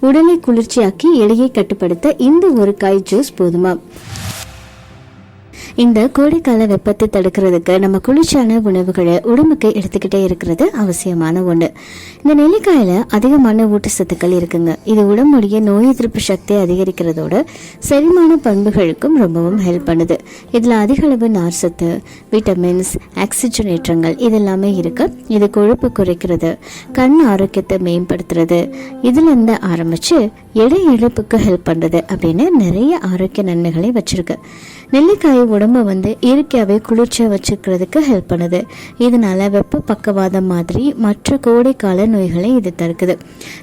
உடலை குளிர்ச்சியாக்கி எடையை கட்டுப்படுத்த இந்த ஒரு காய் ஜூஸ் போதுமா? இந்த கோடைக்கால வெப்பத்தை தடுக்கிறதுக்கு நம்ம குளிர்ச்சியான உணவுகளை உடம்புக்கு எடுத்துக்கிட்டே இருக்கிறது அவசியமான ஒன்று இந்த நெல்லிக்காயில அதிகமான ஊட்டச்சத்துக்கள் இருக்குங்க. இது உடம்புடைய நோய் எதிர்ப்பு சக்தியை அதிகரிக்கிறதோட செரிமான பண்புகளுக்கும் ரொம்பவும் ஹெல்ப் பண்ணுது. இதில் அதிக அளவு நார்சத்து விட்டமின்ஸ் ஆக்சிஜனேற்றங்கள் இதெல்லாமே இருக்கு. இது கொழுப்பு குறைக்கிறது கண் ஆரோக்கியத்தை மேம்படுத்துறது. இதுல இருந்து ஆரம்பிச்சு எடை இழப்புக்கு ஹெல்ப் பண்ணுறது அப்படின்னு நிறைய ஆரோக்கிய நன்மைகளை வச்சிருக்கு. நெல்லிக்காய் உடம்பு உடம்பு வந்து இயற்கையாகவே குளிர்ச்சியாக வச்சுக்கிறதுக்கு ஹெல்ப் பண்ணுது. இதனால வெப்ப பக்கவாதம் மாதிரி மற்ற கோடைக்கால நோய்களை இது தடுக்குது.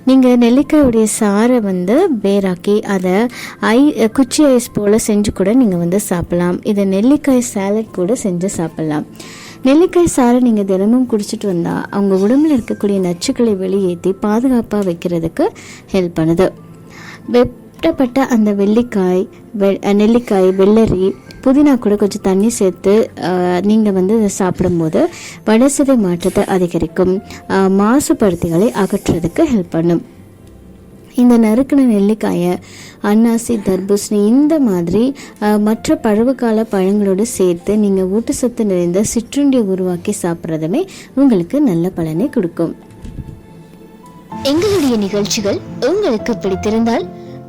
நீங்கள் நெல்லிக்காயுடைய சாறை வந்து வேராக்கி அதை ஐ குச்சி ஐஸ் போல் செஞ்சு கூட நீங்கள் வந்து சாப்பிடலாம். இதை நெல்லிக்காய் சாலட் கூட செஞ்சு சாப்பிடலாம். நெல்லிக்காய் சாறை நீங்கள் தினமும் குடிச்சிட்டு வந்தால் அவங்க உடம்புல இருக்கக்கூடிய நச்சுக்களை வெளியேற்றி பாதுகாப்பாக வைக்கிறதுக்கு ஹெல்ப் பண்ணுது. வெட்டப்பட்ட அந்த வெள்ளிக்காய் வெ நெல்லிக்காய் வெள்ளரி புதினா கூட கொஞ்சம் தண்ணி சேர்த்து நீங்கள் வந்து இதை சாப்பிடும்போது வளர்சிதை மாற்றத்தை அதிகரிக்கும். மாசுபடுத்திகளை அகற்றுறதுக்கு ஹெல்ப் பண்ணும். இந்த நறுக்கின நெல்லிக்காயை அன்னாசி தர்பூசணி இந்த மாதிரி மற்ற பருவகால பழங்களோடு சேர்த்து நீங்கள் ஊட்டச்சத்து நிறைந்த சிற்றுண்டியை உருவாக்கி சாப்பிட்றதுமே உங்களுக்கு நல்ல பலனை கொடுக்கும். எங்களுடைய நிகழ்ச்சிகள் உங்களுக்கு பிடித்திருந்தால்